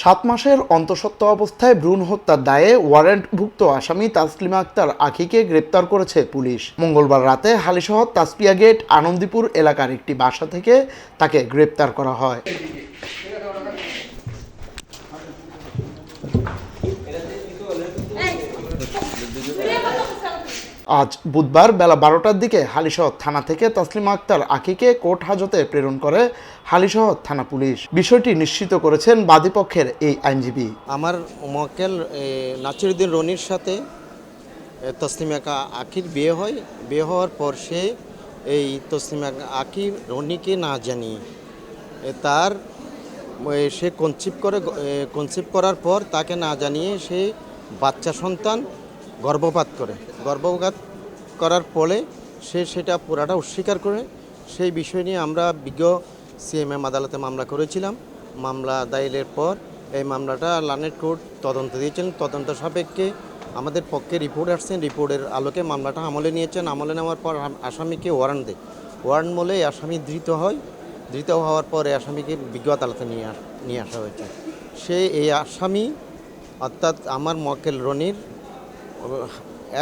সাত মাসের অন্তঃসত্ত্বা অবস্থায় ভ্রূণ হত্যার দায়ে ওয়ারেন্টভুক্ত আসামি তাসলিমা আক্তার আখিকে গ্রেপ্তার করেছে পুলিশ। মঙ্গলবার রাতে হালিশহর তাসপিয়া গেট, আনন্দীপুর এলাকার একটি বাসা থেকে তাকে গ্রেপ্তার করা হয়। আজ বুধবার বেলা বারোটার দিকে হালিশহর থানা থেকে তাসলিমা আক্তার আকিকে কোর্ট হাজতে প্রেরণ করে হালিশহর থানা পুলিশ। বিষয়টি নিশ্চিত করেছেন বাদীপক্ষের এই আইনজীবী। আমার মক্কেল এ, নাসিরুদ্দিন রনির সাথে এ, তসলিমা আকির বিয়ে হয়। বিয়ে হওয়ার পর সে এই তসলিমা আকি রনিকে না জানিয়ে তার সে কনসিভ করে কনসিভ করার পর তাকে না জানিয়ে সে বাচ্চা সন্তান গর্ভপাত করে। গর্ভপাত করার ফলে সে সেটা পুরাটা অস্বীকার করে। সেই বিষয় নিয়ে আমরা বিজ্ঞ সিএমএম আদালতে মামলা করেছিলাম। মামলা দায়েরের পর এই মামলাটা লানেট কোর্ট তদন্ত দিয়েছেন। তদন্ত সাপেক্ষে আমাদের পক্ষে রিপোর্ট আসছেন রিপোর্টের আলোকে মামলাটা আমলে নিয়েছেন। আমলে নেওয়ার পর আসামিকে ওয়ারেন্ট দেয়। ওয়ারেন্ট বলে এই আসামি ধৃত হয়। ধৃত হওয়ার পরে আসামিকে বিজ্ঞ আদালতে নিয়ে নিয়ে আসা হয়েছে। সে এই আসামি, অর্থাৎ আমার মক্কেল রনির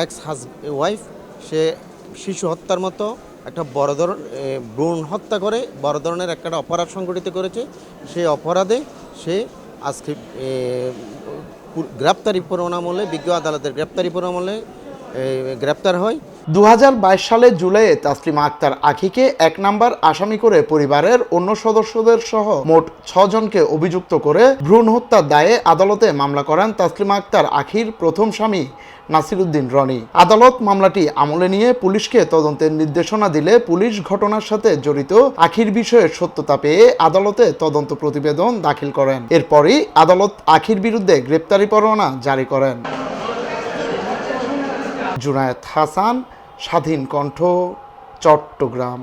এক্স হাজ ওয়াইফ সে শিশু হত্যার মতো একটা বড় ধরনের ব্রণ হত্যা করে, বড় ধরনের একটা অপরাধ সংগঠিত করেছে। সেই অপরাধে সে আজকে গ্রেপ্তারি পরোয়ানামূলে বিজ্ঞ আদালতের গ্রেপ্তারি পরোয়ানামূলে গ্রেপ্তার হয়। দু সালের জুলাইয়ে তাসলিমা আক্তার আখিকে এক নাম্বার আসামি করে পরিবারের অন্য সদস্যদের সহ মোট ছজনকে অভিযুক্ত করে ভ্রূণ হত্যার দায়ে আদালতে মামলা করেন তাসলিমা আক্তার আখির প্রথম স্বামী নাসিরুদ্দিন রনি। আদালত মামলাটি আমলে নিয়ে পুলিশকে তদন্তের নির্দেশনা দিলে পুলিশ ঘটনার সাথে জড়িত আখির বিষয়ে সত্যতা পেয়ে আদালতে তদন্ত প্রতিবেদন দাখিল করেন। এরপরই আদালত আখির বিরুদ্ধে গ্রেপ্তারি পরোয়ানা জারি করেন। জুনায়েদ হাসান স্বাধীন কণ্ঠ চট্টগ্রাম।